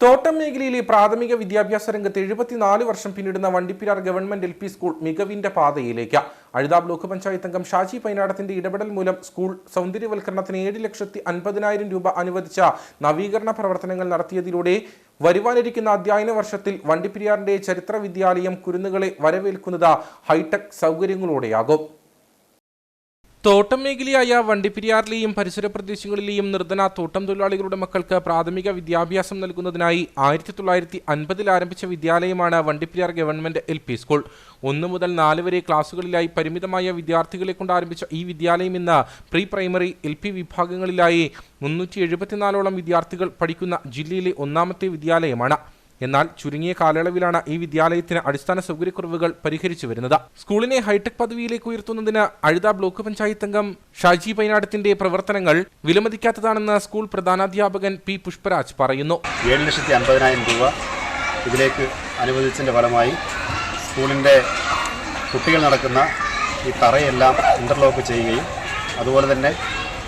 തോട്ടം മേഖലയിലെ പ്രാഥമിക വിദ്യാഭ്യാസ രംഗത്ത് എഴുപത്തിനാല് വർഷം പിന്നിടുന്ന Vandiperiyar government L P school മികവിന്റെ പാതയിലേക്ക്. അഴുത ബ്ലോക്ക് പഞ്ചായത്ത് അംഗം ഷാജി പൈനാടത്തിന്റെ ഇടപെടൽ മൂലം സ്കൂൾ സൗന്ദര്യവൽക്കരണത്തിന് ഏഴ് ലക്ഷത്തി അൻപതിനായിരം രൂപ അനുവദിച്ച നവീകരണ പ്രവർത്തനങ്ങൾ നടത്തിയതിലൂടെ വരുവാനിരിക്കുന്ന അധ്യയന വർഷത്തിൽ വണ്ടിപ്പിരിയാറിന്റെ ചരിത്ര വിദ്യാലയം കുരുന്നുകളെ വരവേൽക്കുന്നത് ഹൈടെക് സൗകര്യങ്ങളോടെയാകും. തോട്ടം മേഖലയായ വണ്ടിപ്പെരിയാറിലെയും പരിസര പ്രദേശങ്ങളിലെയും നിർധന തോട്ടം തൊഴിലാളികളുടെ മക്കൾക്ക് പ്രാഥമിക വിദ്യാഭ്യാസം നൽകുന്നതിനായി ആയിരത്തി തൊള്ളായിരത്തി അൻപതിൽ ആരംഭിച്ച വിദ്യാലയമാണ് Vandiperiyar government L P school. ഒന്ന് മുതൽ നാല് വരെ ക്ലാസുകളിലായി പരിമിതമായ വിദ്യാർത്ഥികളെ കൊണ്ട് ആരംഭിച്ച ഈ വിദ്യാലയം ഇന്ന് പ്രീ പ്രൈമറി എൽ പി വിഭാഗങ്ങളിലായി മുന്നൂറ്റി എഴുപത്തിനാലോളം വിദ്യാർത്ഥികൾ പഠിക്കുന്ന ജില്ലയിലെ ഒന്നാമത്തെ വിദ്യാലയമാണ്. എന്നാൽ ചുരുങ്ങിയ കാലയളവിലാണ് ഈ വിദ്യാലയത്തിന് അടിസ്ഥാന സൗകര്യക്കുറവുകൾ പരിഹരിച്ചു വരുന്നത്. സ്കൂളിനെ ഹൈടെക് പദവിയിലേക്ക് ഉയർത്തുന്നതിന് അഴുത ബ്ലോക്ക് പഞ്ചായത്ത് അംഗം ഷാജി പൈനാടത്തിന്റെ പ്രവർത്തനങ്ങൾ വിലമതിക്കാത്തതാണെന്ന് സ്കൂൾ പ്രധാനാധ്യാപകൻ പി പുഷ്പരാജ് പറയുന്നു. ഏഴ് ലക്ഷത്തി അൻപതിനായിരം രൂപ ഇതിലേക്ക് അനുവദിച്ചതിന്റെ ഫലമായി സ്കൂളിന്റെ കുട്ടികൾ നടക്കുന്ന ഈ തറയെല്ലാം ഇന്റർലോക്ക് ചെയ്യുകയും അതുപോലെ തന്നെ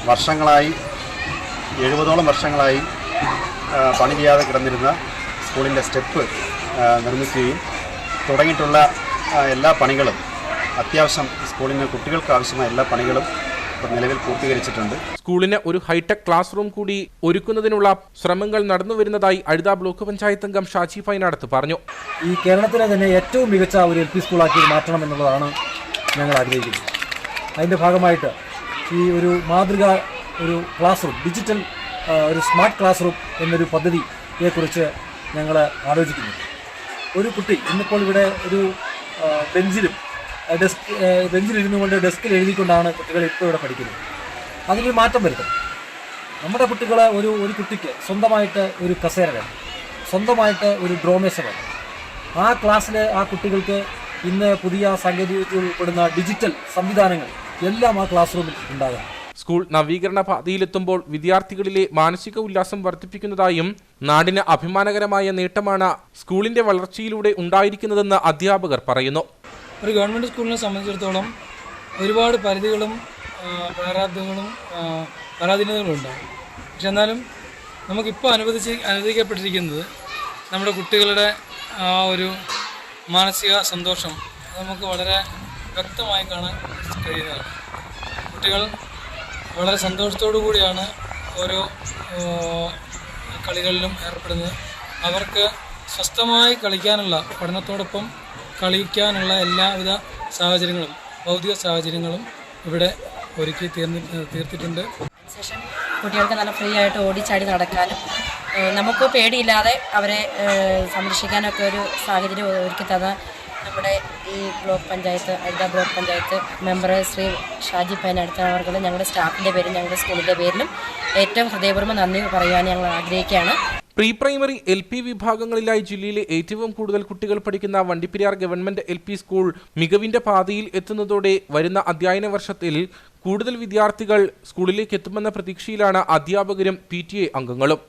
വർഷങ്ങളായി എഴുപതോളം വർഷങ്ങളായി പണി ചെയ്യാതെ കിടന്നിരുന്ന സ്കൂളിന്റെ സ്റ്റെപ്പ് നിർമ്മിക്കുകയും തുടങ്ങിയിട്ടുള്ള എല്ലാ പണികളും അത്യാവശ്യം സ്കൂളിന് കുട്ടികൾക്ക് ആവശ്യമായ എല്ലാ പണികളും നിലവിൽ പൂർത്തീകരിച്ചിട്ടുണ്ട്. സ്കൂളിന് ഒരു ഹൈടെക് ക്ലാസ് റൂം കൂടി ഒരുക്കുന്നതിനുള്ള ശ്രമങ്ങൾ നടന്നു വരുന്നതായി അഴുത ബ്ലോക്ക് പഞ്ചായത്ത് അംഗം ഷാജി ഫൈനടുത്ത് പറഞ്ഞു. ഈ കേരളത്തിലെ തന്നെ ഏറ്റവും മികച്ച ഒരു എൽ പി സ്കൂളാക്കി മാറ്റണം എന്നുള്ളതാണ് ഞങ്ങൾ ആഗ്രഹിക്കുന്നത്. അതിന്റെ ഭാഗമായിട്ട് ഈ ഒരു മാതൃക ഒരു ക്ലാസ് റൂം ഡിജിറ്റൽ ഒരു സ്മാർട്ട് ക്ലാസ് റൂം എന്നൊരു പദ്ധതിയെക്കുറിച്ച് ഞങ്ങൾ ആലോചിക്കുന്നത് ഒരു കുട്ടി ഇന്നിപ്പോൾ ഇവിടെ ഒരു ബെഞ്ചിലും ഡെസ്ക് ബെഞ്ചിലിരുന്നു കൊണ്ട് ഡെസ്കിൽ എഴുതിക്കൊണ്ടാണ് കുട്ടികൾ ഇപ്പോൾ ഇവിടെ പഠിക്കുന്നത്. അതിനൊരു മാറ്റം വരുത്തണം. നമ്മുടെ കുട്ടികൾ ഒരു ഒരു കുട്ടിക്ക് സ്വന്തമായിട്ട് ഒരു കസേര വേണം. സ്വന്തമായിട്ട് ഒരു ഡ്രോമേശ വേണം. ആ ക്ലാസ്സിൽ ആ കുട്ടികൾക്ക് ഇന്ന് പുതിയ സാങ്കേതികവിദ്യ ഉൾപ്പെടുന്ന ഡിജിറ്റൽ സംവിധാനങ്ങൾ എല്ലാം ആ ക്ലാസ് റൂമിൽ ഉണ്ടാകണം. സ്കൂൾ നവീകരണ പാതയിലെത്തുമ്പോൾ വിദ്യാർത്ഥികളിലെ മാനസിക ഉല്ലാസം വർദ്ധിപ്പിക്കുന്നതായും നാടിന് അഭിമാനകരമായ നേട്ടമാണ് സ്കൂളിന്റെ വളർച്ചയിലൂടെ ഉണ്ടായിരിക്കുന്നതെന്ന് അധ്യാപകർ പറയുന്നു. ഒരു ഗവൺമെന്റ് സ്കൂളിനെ സംബന്ധിച്ചിടത്തോളം ഒരുപാട് പരിധികളും പരാതികളും പരാധീനതകളും ഉണ്ടാകും പക്ഷെ എന്നാലും നമുക്കിപ്പോൾ അനുവദിച്ച് അനുവദിക്കപ്പെട്ടിരിക്കുന്നത് നമ്മുടെ കുട്ടികളുടെ ആ ഒരു മാനസിക സന്തോഷം നമുക്ക് വളരെ വ്യക്തമായി കാണാൻ കഴിയുന്നതാണ്. കുട്ടികൾ വളരെ സന്തോഷത്തോടു കൂടിയാണ് ഓരോ കളികളിലും ഏർപ്പെടുന്നത്. അവർക്ക് സ്വസ്ഥമായി കളിക്കാനുള്ള പഠനത്തോടൊപ്പം കളിക്കാനുള്ള എല്ലാവിധ സാഹചര്യങ്ങളും ഭൗതിക സാഹചര്യങ്ങളും ഇവിടെ ഒരുക്കി തീർന്നി തീർത്തിട്ടുണ്ട്. ശേഷം കുട്ടികൾക്ക് നല്ല ഫ്രീ ആയിട്ട് ഓടിച്ചാടി നടക്കാനും നമുക്ക് പേടിയില്ലാതെ അവരെ സംരക്ഷിക്കാനൊക്കെ ഒരു സാഹചര്യം ഒരുക്കി തന്ന നമ്മുടെ ഈ block panchayat Azhutha block panchayat member Shri Shaji pine അടുത്തവർക്ക് ഞങ്ങളുടെ സ്റ്റാഫിന്റെ പേരും ഞങ്ങളുടെ സ്കൂളിന്റെ പേരിലും ഏറ്റവും ഹൃദയപൂർവം നന്ദി പറയാൻ ഞങ്ങൾ ആഗ്രഹിക്കുകയാണ്. പ്രീ പ്രൈമറി എൽ പി വിഭാഗങ്ങളിലായി ജില്ലയിലെ ഏറ്റവും കൂടുതൽ കുട്ടികൾ പഠിക്കുന്ന Vandiperiyar government L P school മികവിന്റെ പാതയിൽ എത്തുന്നതോടെ വരുന്ന അധ്യയന വർഷത്തിൽ കൂടുതൽ വിദ്യാർത്ഥികൾ സ്കൂളിലേക്ക് എത്തുമെന്ന പ്രതീക്ഷയിലാണ് അധ്യാപകരും പി അംഗങ്ങളും.